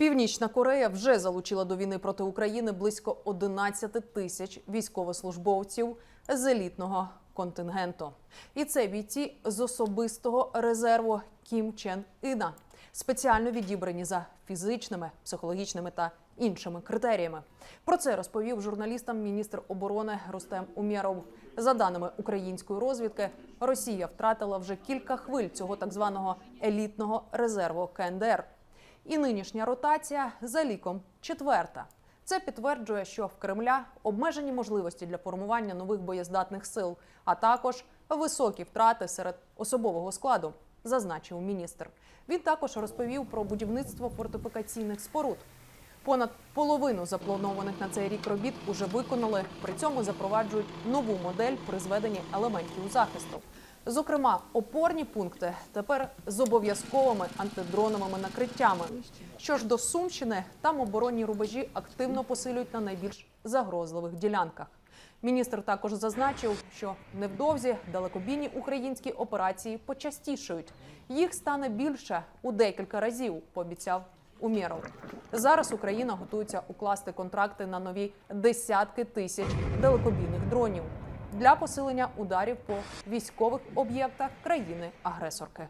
Північна Корея вже залучила до війни проти України близько 11 тисяч військовослужбовців з елітного контингенту. І це бійці з особистого резерву Кім Чен Іна, спеціально відібрані за фізичними, психологічними та іншими критеріями. Про це розповів журналістам міністр оборони Рустем Умєров. За даними української розвідки, Росія втратила вже кілька хвиль цього так званого елітного резерву КНДР. І нинішня ротація за ліком четверта. Це підтверджує, що в Кремля обмежені можливості для формування нових боєздатних сил, а також високі втрати серед особового складу, зазначив міністр. Він також розповів про будівництво фортифікаційних споруд. Понад половину запланованих на цей рік робіт уже виконали. При цьому запроваджують нову модель при зведенні елементів захисту. Зокрема, опорні пункти тепер з обов'язковими антидроновими накриттями. Що ж до Сумщини, там оборонні рубежі активно посилюють на найбільш загрозливих ділянках. Міністр також зазначив, що невдовзі далекобійні українські операції почастішають. Їх стане більше у декілька разів, пообіцяв Умєров. Зараз Україна готується укласти контракти на нові десятки тисяч далекобійних дронів для посилення ударів по військових об'єктах країни-агресорки.